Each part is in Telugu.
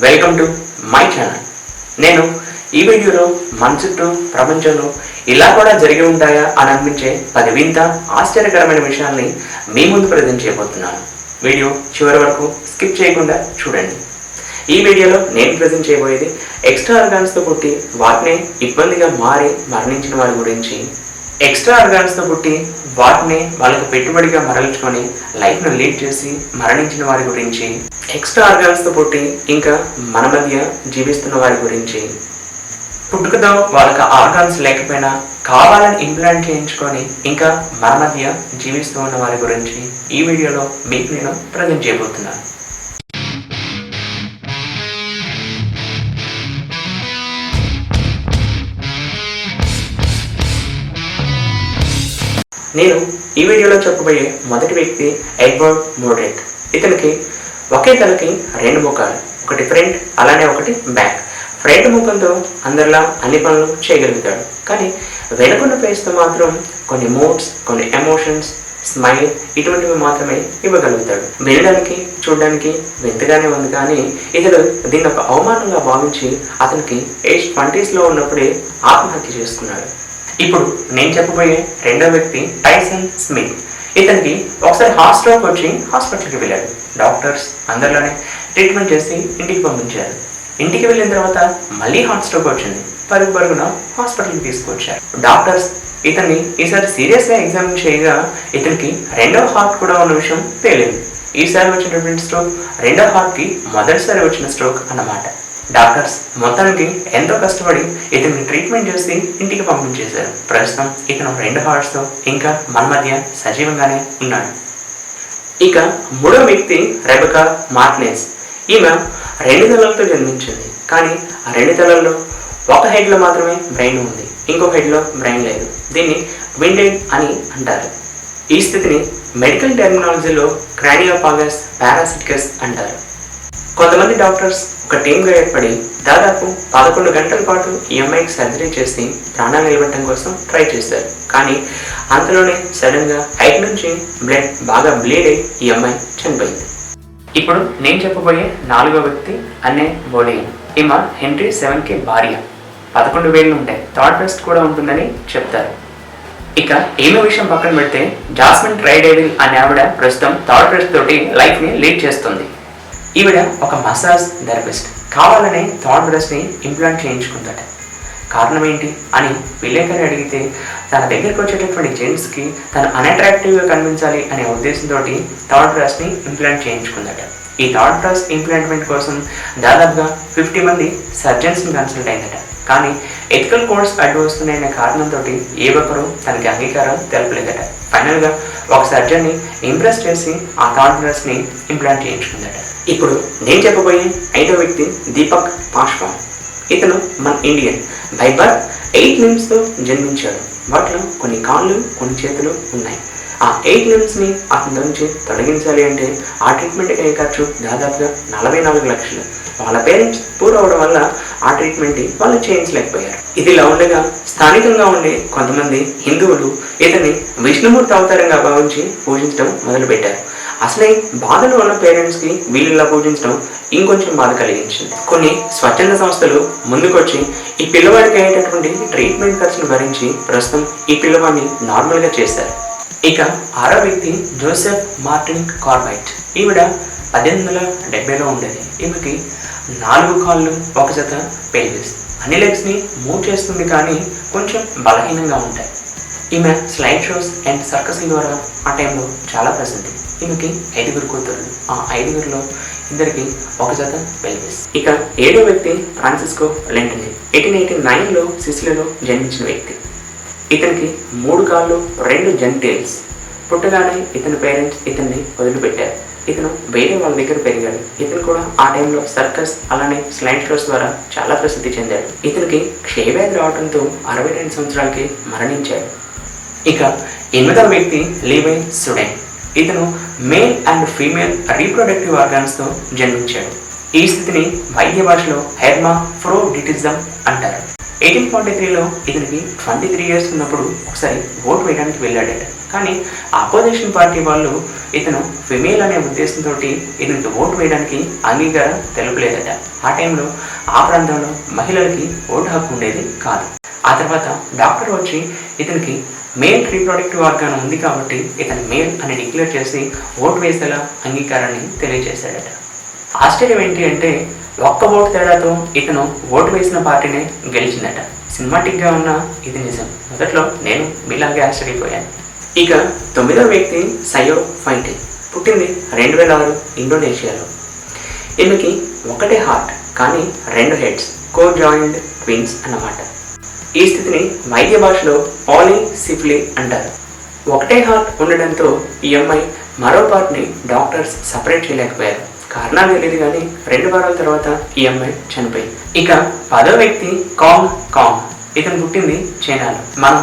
వెల్కమ్ టు మై ఛానల్ నేను ఈ వీడియోలో మన చుట్టూ ప్రపంచంలో ఇలా కూడా జరిగి ఉంటాయా అని అనిపించే పది వింత ఆశ్చర్యకరమైన విషయాల్ని మీ ముందు ప్రజెంట్ చేయబోతున్నాను. వీడియో చివరి వరకు స్కిప్ చేయకుండా చూడండి. ఈ వీడియోలో నేను ప్రజెంట్ చేయబోయేది ఎక్స్ట్రా ఆర్గాన్స్తో పుట్టి వాటినే ఇబ్బందిగా మారి మరణించిన వారి గురించి ఎక్స్ట్రా ఆర్గాన్స్తో పుట్టి వాటిని వాళ్ళకి పెట్టుబడిగా మరల్చుకొని లైఫ్ను లీడ్ చేసి మరణించిన వారి గురించి ఎక్స్ట్రా ఆర్గాన్స్తో పుట్టి ఇంకా మన మధ్య జీవిస్తున్న వారి గురించి. పుట్టుకతో వాళ్ళకి ఆర్గాన్స్ లేకపోయినా కావాలని ఇంప్లాంట్ చేయించుకొని ఇంకా మన మధ్య జీవిస్తూ ఉన్న వారి గురించి ఈ వీడియోలో మీకు నేను ప్రజెంట్ చేయబోతున్నాను. నేను ఈ వీడియోలో చెప్పబోయే మొదటి వ్యక్తి ఎడ్వర్డ్ మోడ్రిక్ ఇతనికి ఒకే తలకి రెండు ముఖాలు ఒకటి ఫ్రంట్ అలానే ఒకటి బ్యాక్. ఫ్రంట్ ముఖంతో అందరిలా అన్ని పనులు చేయగలుగుతాడు. కానీ వెనుకున్న ఫేస్తో మాత్రం కొన్ని మూడ్స్ కొన్ని ఎమోషన్స్ స్మైల్ ఇటువంటివి మాత్రమే ఇవ్వగలుగుతాడు. వినడానికి చూడడానికి వింతగానే ఉంది కానీ ఇతడు దీన్ని ఒక అవమానంగా భావించి అతనికి ఏజ్ ట్వంటీస్లో ఉన్నప్పుడే ఆత్మహత్య చేసుకున్నాడు. ఇప్పుడు నేను చెప్పబోయే రెండో వ్యక్తి టైసన్ స్మిత్. ఇతనికి ఒకసారి హార్ట్ స్ట్రోక్ వచ్చి హాస్పిటల్కి వెళ్ళాడు. డాక్టర్స్ అందరిలోనే ట్రీట్మెంట్ చేసి ఇంటికి పంపించారు. ఇంటికి వెళ్ళిన తర్వాత మళ్ళీ హార్ట్ స్ట్రోక్ వచ్చింది పరుగు పరుగున హాస్పిటల్కి తీసుకొచ్చారు. డాక్టర్స్ ఇతన్ని ఈసారి సీరియస్గా ఎగ్జామిన్ చేయగా ఇతనికి రెండో హార్ట్ కూడా ఉన్న విషయం తేలింది. ఈసారి వచ్చినటువంటి స్ట్రోక్ రెండో హార్ట్కి మొదటిసారి వచ్చిన స్ట్రోక్ అన్నమాట. డాక్టర్స్ మొత్తానికి ఎంతో కష్టపడి ఇతన్ని ట్రీట్మెంట్ చేసి ఇంటికి పంపించేశారు. ప్రస్తుతం ఇతను రెండు హార్ట్స్తో ఇంకా మన మధ్య సజీవంగానే ఉన్నాడు. ఇక మూడో వ్యక్తి రెబకా మార్ట్నేస్. ఈమె రెండు తలలతో జన్మించింది. కానీ ఆ రెండు తలల్లో ఒక హెడ్లో మాత్రమే బ్రెయిన్ ఉంది. ఇంకో హెడ్లో బ్రెయిన్ లేదు. దీన్ని విండెడ్ అని అంటారు. ఈ స్థితిని మెడికల్ టెర్మినాలజీలో క్రానియోపాగస్ పారాసిటికస్ అంటారు. కొంతమంది డాక్టర్స్ ఒక టీంగా ఏర్పడి దాదాపు పదకొండు గంటల పాటు ఈ అమ్మాయికి సర్జరీ చేసి ప్రాణాలు నిలబెట్టడం కోసం ట్రై చేశారు. కానీ అంతలోనే సడన్గా హైట్ నుంచి బ్లడ్ బాగా బ్లీడ్ అయి ఈ అమ్మాయి చనిపోయింది. ఇప్పుడు నేను చెప్పబోయే నాలుగో వ్యక్తి అనే బోడియన్ ఈమె హెన్రీ సెవెన్కి భార్య. పదకొండు వేలు ఉంటాయి థర్డ్ బెస్ట్ కూడా ఉంటుందని చెప్తారు. ఇక ఏమో విషయం పక్కన పెడితే జాస్మిన్ ట్రైడేవిల్ అనే ఆవిడ ప్రస్తుతం థర్డ్ బెస్ట్ తోటి లైఫ్ని లీడ్ చేస్తుంది. ఈవిడ ఒక మసాజ్ థెరపిస్ట్. కావాలనే థాట్ బ్రష్ని ఇంప్లాంట్ చేయించుకుందట. కారణం ఏంటి అని విలేకరి అడిగితే తన దగ్గరికి వచ్చేటటువంటి జెంట్స్కి తను అన్అట్రాక్టివ్గా కనిపించాలి అనే ఉద్దేశంతో థాట్ బ్రష్ని ఇంప్లాంట్ చేయించుకుందట. ఈ థాట్ బ్రష్ ఇంప్లాంట్మెంట్ కోసం దాదాపుగా ఫిఫ్టీ మంది సర్జన్స్ని కన్సల్ట్ అయిందట. కానీ ఎథికల్ కోడ్స్ అడ్డు వస్తున్నాయనే కారణంతో ఏ ఒక్కరూ తనకి అంగీకారం తెలపలేదట. ఫైనల్గా ఒక సర్జన్ని ఇంప్రెస్ చేసి ఆ థాట్ బ్రష్ని ఇంప్లాంట్ చేయించుకుందట. ఇప్పుడు నేను చెప్పబోయే ఐదో వ్యక్తి దీపక్ పాష్వాన్ ఇతను మన ఇండియన్ బై బర్త్ ఎయిట్ లిమ్స్తో జన్మించాడు. వాటిలో కొన్ని కాళ్ళు కొన్ని చేతులు ఉన్నాయి. ఆ ఎయిట్ లిమ్స్ని అతని నుంచి తొలగించాలి అంటే ఆ ట్రీట్మెంట్కి అయ్యే ఖర్చు? దాదాపుగా నలభై నాలుగు లక్షలు. వాళ్ళ పేరెంట్స్ పూర్ అవడం వల్ల ఆ ట్రీట్మెంట్ని వాళ్ళు చేయించలేకపోయారు. ఇదిలా ఉండగా స్థానికంగా ఉండే కొంతమంది హిందువులు ఇతన్ని విష్ణుమూర్తి అవతారంగా భావించి పూజించడం మొదలుపెట్టారు. అసలే బాధలు ఉన్న పేరెంట్స్కి వీళ్ళలా పూజించడం ఇంకొంచెం బాధ కలిగించింది. కొన్ని స్వచ్ఛంద సంస్థలు ముందుకొచ్చి ఈ పిల్లవాడికి అయ్యేటటువంటి ట్రీట్మెంట్ ఖర్చును భరించి ప్రస్తుతం ఈ పిల్లవాడిని నార్మల్గా చేశారు. ఇక ఆరో వ్యక్తి జోసెఫ్ మార్టిన్ కార్బైట్ ఈవిడ పద్దెనిమిది వందల డెబ్బైలో ఉండేది. ఈమెకి నాలుగు కాళ్ళు ఒక జత పెయిల్స్ అన్ని లెగ్స్ని మూవ్ చేస్తుంది కానీ కొంచెం బలహీనంగా ఉంటాయి. ఈమె స్లైడ్ షోస్ అండ్ సర్కస్ల ద్వారా ఆ టైంలో చాలా ప్రసిద్ధి. ఈమెకి ఐదుగురు కూతురు ఆ ఐదుగురిలో ఇద్దరికి ఒక జత పెల్విస్ ఇక ఏడో వ్యక్తి ఫ్రాన్సిస్కో లెంటనే. ఎయిటీన్ ఎయిటీ నైన్లో సిసిలీలో జన్మించిన వ్యక్తి. ఇతనికి మూడు కాళ్ళు రెండు జెంటేల్స్. పుట్టగానే ఇతని పేరెంట్స్ ఇతన్ని వదిలిపెట్టారు. ఇతను వేరే వాళ్ళ దగ్గర పెరిగాడు. ఇతను కూడా ఆ టైంలో సర్కస్ అలానే స్లైడ్ షోస్ ద్వారా చాలా ప్రసిద్ధి చెందాడు. ఇతనికి క్షయవ్యాధి రావడంతో అరవై రెండు సంవత్సరాలకి మరణించాడు. ఇక ఎనిమిదవ వ్యక్తి లీవై సుడెన్. ఇతను మేల్ అండ్ ఫీమేల్ రీప్రొడక్టివ్ ఆర్గాన్స్తో జన్మించాడు. ఈ స్థితిని వైద్య భాషలో హెర్మా ఫ్రోడిటిజం అంటారు. ఎయిటీన్ ఫార్టీ త్రీలో ఇతనికి ట్వంటీ త్రీ ఇయర్స్ ఉన్నప్పుడు ఒకసారి ఓటు వేయడానికి వెళ్ళాడట. కానీ అపోజిషన్ పార్టీ వాళ్ళు ఇతను ఫిమేల్ అనే ఉద్దేశంతో ఇతనికి ఓటు వేయడానికి అంగీకారం తెలుపలేదట. ఆ టైంలో ఆ ప్రాంతంలో మహిళలకి ఓటు హక్కు ఉండేది కాదు. ఆ తర్వాత డాక్టర్ వచ్చి ఇతనికి మేల్ రీప్రొడక్టివ్ ఆర్గాన్ ఉంది కాబట్టి ఇతను మేల్ అని డిక్లేర్ చేసి ఓటు వేసేలా అంగీకారాన్ని తెలియజేశాడట. ఆశ్చర్యం ఏంటి అంటే ఒక్క ఓటు తేడాతో ఇతను ఓటు వేసిన పార్టీనే గెలిచిందట. సినిమాటిక్గా ఉన్న ఇది నిజం. మొదట్లో నేను మీలాగే ఆశ్చర్యపోయాను. ఇక తొమ్మిదవ వ్యక్తి సయో ఫైంటి. పుట్టింది రెండు వేల ఆరు ఇండోనేషియాలో. ఈమెకి ఒకటే హార్ట్ కానీ రెండు హెడ్స్ కో జాయింట్ ట్విన్స్ అన్నమాట. ఈ స్థితిని వైద్య భాషలో పాలీసిఫిలి అంటారు. ఒకటే హార్ట్ ఉండడంతో ఈ అమ్మాయి మరో పార్ట్ని డాక్టర్స్ సపరేట్ చేయలేకపోయారు. కారణాలు తెలియదు కానీ రెండు వారాల తర్వాత ఈ అమ్మాయి చనిపోయింది. ఇక పదో వ్యక్తి కాంగ్ కాంగ్ ఇతను పుట్టింది చైనాలో. మనం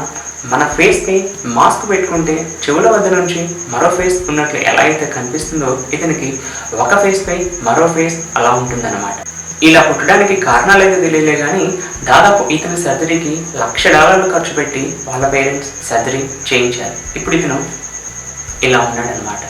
మన ఫేస్కి మాస్క్ పెట్టుకుంటే చెవుల వద్ద నుంచి మరో ఫేస్ ఉన్నట్లు ఎలా అయితే కనిపిస్తుందో ఇతనికి ఒక ఫేస్ పై మరో ఫేస్ అలా ఉంటుందన్నమాట. ఇలా పుట్టడానికి కారణాలు అయితే తెలియలే కానీ దాదాపు ఇతని సర్జరీకి లక్ష డాలర్లు ఖర్చు పెట్టి వాళ్ళ పేరెంట్స్ సర్జరీ చేయించారు. ఇప్పుడు ఇతను ఇలా ఉన్నాడనమాట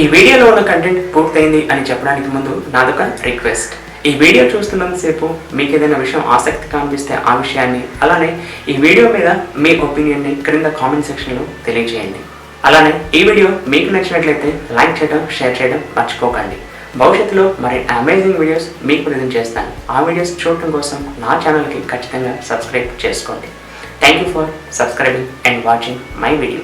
ఈ వీడియోలో ఉన్న కంటెంట్ పూర్తయింది అని చెప్పడానికి ముందు నాదొక రిక్వెస్ట్ ఈ వీడియో చూస్తున్నంతసేపు మీకు ఏదైనా విషయం ఆసక్తి కనిపిస్తే ఆ విషయాన్ని అలానే ఈ వీడియో మీద మీ ఒపీనియన్ని క్రింద కామెంట్ సెక్షన్లో తెలియజేయండి. అలానే ఈ వీడియో మీకు నచ్చినట్లయితే లైక్ చేయడం షేర్ చేయడం మర్చిపోకండి. భవిష్యత్తులో మరి అమేజింగ్ వీడియోస్ మీకు ప్రజెంట్ చేస్తాను. ఆ వీడియోస్ చూడటం కోసం నా ఛానల్కి ఖచ్చితంగా సబ్స్క్రైబ్ చేసుకోండి. Thank you for subscribing and watching my video